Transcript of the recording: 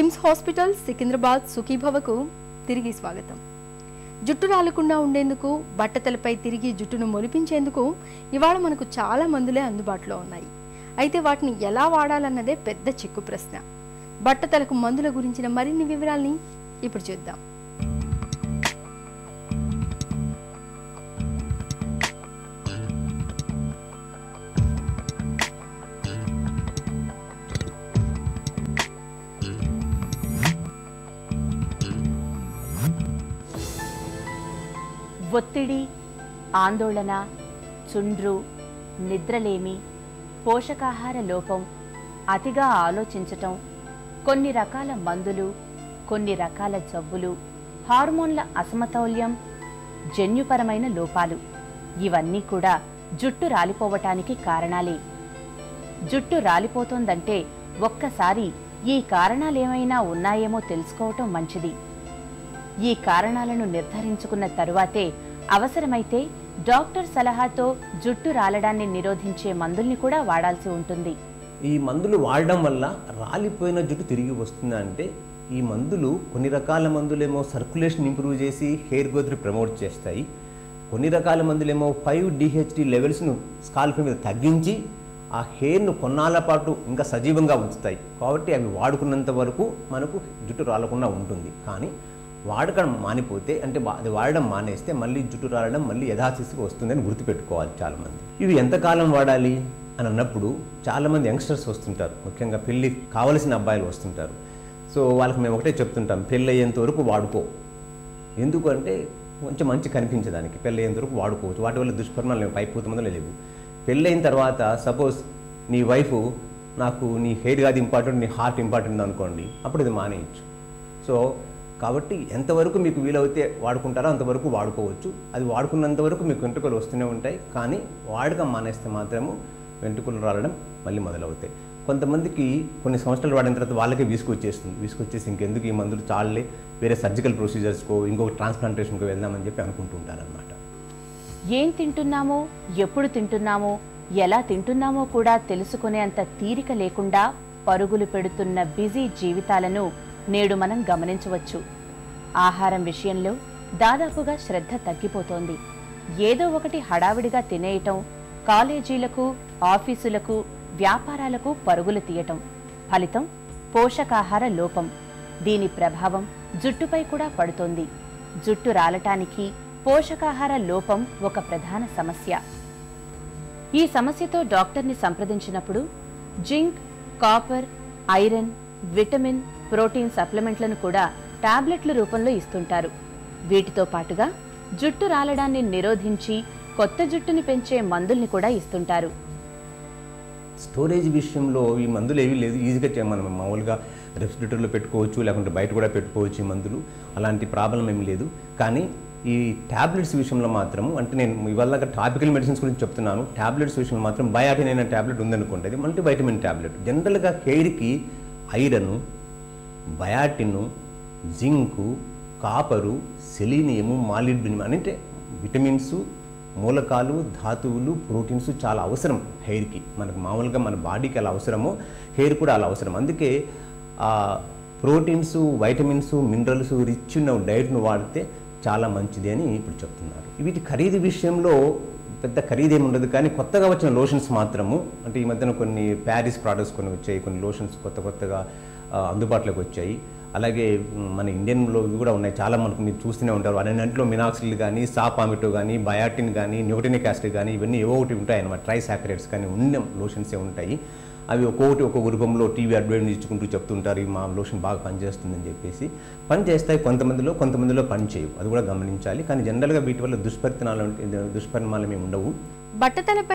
KIMS hospital Secunderabad సుఖీభవకు తిరిగి స్వాగతం. జుట్టు రాలకుండా ఉండేందుకు బట్టతలపై తిరిగి జుట్టును మొలిపించేందుకు ఇవాళ మనకు చాలా మందులే అందుబాటులో ఉన్నాయి. అయితే వాటిని ఎలా వాడాలన్నదే పెద్ద చిక్కు ప్రశ్న. బట్టతలకు మందుల గురించిన మరిన్ని వివరాల్ని ఇప్పుడు చూద్దాం. ఒత్తిడి ఆందోళన చుండ్రు నిద్రలేమి పోషకాహార లోపం అతిగా ఆలోచించటం కొన్ని రకాల మందులు కొన్ని రకాల జబ్బులు హార్మోన్ల అసమతౌల్యం జన్యుపరమైన లోపాలు. ఇవన్నీ కూడా జుట్టు రాలిపోవటానికి కారణాలే. జుట్టు రాలిపోతోందంటే ఒక్కసారి ఈ కారణాలేమైనా ఉన్నాయేమో తెలుసుకోవటం మంచిది. ఈ కారణాలను నిర్ధారించుకున్న తరువాతే అవసరమైతే డాక్టర్ సలహాతో జుట్టు రాలడాన్ని నిరోధించే మందుల్ని కూడా వాడాల్సి ఉంటుంది. ఈ మందులు వాడడం వల్ల రాలిపోయిన జుట్టు తిరిగి వస్తుందా అంటే ఈ మందులు కొన్ని రకాల మందులేమో సర్క్యులేషన్ ఇంప్రూవ్ చేసి హెయిర్ గ్రోత్ని ప్రమోట్ చేస్తాయి. కొన్ని రకాల మందులేమో ఫైవ్ డిహెచ్డి లెవెల్స్ను స్కాల్ప్ మీద తగ్గించి ఆ హెయిర్ను కొన్నాళ్ళ పాటు ఇంకా సజీవంగా ఉంచుతాయి. కాబట్టి అవి వాడుకున్నంత వరకు మనకు జుట్టు రాలకుండా ఉంటుంది. కానీ వాడకం మానిపోతే అంటే అది వాడడం మానేస్తే మళ్ళీ జుట్టు రాలడం మళ్ళీ యథాస్థితికి వస్తుందని గుర్తుపెట్టుకోవాలి చాలామంది. ఇవి ఎంతకాలం వాడాలి అని అన్నప్పుడు చాలామంది యంగ్స్టర్స్ వస్తుంటారు. ముఖ్యంగా పెళ్ళి కావలసిన అబ్బాయిలు వస్తుంటారు. సో వాళ్ళకి మేము ఒకటే చెప్తుంటాం పెళ్ళి అయ్యేంత వరకు వాడుకో. ఎందుకంటే కొంచెం మంచి కనిపించడానికి పెళ్ళి అయ్యేంత వరకు వాడుకోవచ్చు. వాటి వల్ల దుష్పరిణాలు లేవు పైపోతుందో మందులు లేవు. పెళ్ళైన తర్వాత సపోజ్ నీ వైఫ్ నాకు నీ హెయిర్ కాదు ఇంపార్టెంట్ నీ హార్ట్ ఇంపార్టెంట్ అనుకోండి అప్పుడు ఇది మానేయచ్చు. సో కాబట్టి ఎంతవరకు మీకు వీలైతే వాడుకుంటారో అంతవరకు వాడుకోవచ్చు. అది వాడుకున్నంత వరకు మీకు వెంట్రుకలు వస్తూనే ఉంటాయి. కానీ వాడకం మానేస్తే మాత్రము వెంట్రుకలు రాలడం మళ్ళీ మొదలవుతాయి. కొంతమందికి కొన్ని సంవత్సరాలు వాడిన తర్వాత వాళ్ళకే విసుకొచ్చేస్తుంది విసుకొచ్చేసి ఇంకెందుకు ఈ మందులు చాలే? వేరే సర్జికల్ ప్రొసీజర్స్కో ఇంకొక ట్రాన్స్ప్లాంటేషన్కో వెళ్దామని చెప్పి అనుకుంటుంటారనమాట ఏం తింటున్నామో? ఎప్పుడు తింటున్నామో? ఎలా తింటున్నామో కూడా తెలుసుకునేంత తీరిక లేకుండా పరుగులు పెడుతున్న బిజీ జీవితాలను నేడు మనం గమనించవచ్చు. ఆహారం విషయంలో దాదాపుగా శ్రద్ధ తగ్గిపోతోంది. ఏదో ఒకటి హడావిడిగా తినేయటం కాలేజీలకు ఆఫీసులకు వ్యాపారాలకు పరుగులు తీయటం. ఫలితం పోషకాహార లోపం. దీని ప్రభావం జుట్టుపై కూడా పడుతోంది. జుట్టు రాలటానికి పోషకాహార లోపం ఒక ప్రధాన సమస్య. ఈ సమస్యతో డాక్టర్ని సంప్రదించినప్పుడు zinc copper iron vitamin protein సప్లిమెంట్లను కూడా టాబ్లెట్ల రూపంలో ఇస్తుంటారు. వీటితో పాటుగా జుట్టు రాలడాన్ని నిరోధించి కొత్త జుట్టుని పెంచే మందుల్ని కూడా ఇస్తుంటారు. స్టోరేజ్ విషయంలో ఈ మందులు ఏవి లేదు. ఈజీగా మనం మామూలుగా రెఫ్రిజిరేటర్లో పెట్టుకోవచ్చు లేకుంటే బయట కూడా పెట్టుకోవచ్చు ఈ మందులు. అలాంటి ప్రాబ్లం ఏమి లేదు. కానీ ఈ ట్యాబ్లెట్స్ విషయంలో మాత్రం అంటే నేను ఇవాళ టాపికల్ మెడిసిన్స్ గురించి చెప్తున్నాను. ట్యాబ్లెట్స్ విషయంలో మాత్రం బయాటిన్ అయిన ట్యాబ్లెట్ ఉందనుకోండి అది మల్టీ వైటమిన్ ట్యాబ్లెట్ జనరల్గా హెయిర్కి iron biotin zinc copper selenium molybdenum అంటే విటమిన్స్ మూలకాలు ధాతువులు ప్రోటీన్స్ చాలా అవసరం హెయిర్కి. మనకు మామూలుగా మన బాడీకి అలా అవసరమో హెయిర్ కూడా అలా అవసరం. అందుకే ప్రోటీన్స్ వైటమిన్స్ మినరల్స్ రిచ్ ఉన్న డైట్ను వాడితే చాలా మంచిది అని ఇప్పుడు చెప్తున్నారు. వీటి ఖరీదు విషయంలో పెద్ద ఖరీదేమి ఉండదు. కానీ కొత్తగా వచ్చిన లోషన్స్ మాత్రము అంటే ఈ మధ్యన కొన్ని ప్యారిస్ ప్రోడక్ట్స్ కొన్ని వచ్చాయి కొన్ని లోషన్స్ కొత్త కొత్తగా అందుబాటులోకి వచ్చాయి. అలాగే మన ఇండియన్లో ఇవి కూడా ఉన్నాయి. చాలా మనకు మీరు చూస్తూనే ఉంటారు. అన్నింటిలో మినాక్సిల్ కానీ సాపామిటో కానీ బయాటిన్ కానీ న్యూటనిక్ యాసిడ్ కానీ ఇవన్నీ ఏవో ఒకటి ఉంటాయి అన్నమాట ట్రైసాకరేట్స్ కానీ ఉన్న లోషన్సే ఉంటాయి. అవి ఒక్కొక్కటి ఒక్కొక్క రూపంలో టీవీ అడ్వర్టైజ్ ఇచ్చుకుంటూ చెప్తుంటారు మా లోషన్ బాగా పనిచేస్తుందని చెప్పేసి. పని చేస్తాయి కొంతమందిలో కొంతమందిలో పని చేయవు. అది కూడా గమనించాలి. కానీ జనరల్గా వీటి వల్ల దుష్పరిణాలు దుష్పరిణాలు ఏమి ఉండవు. బట్టతలపై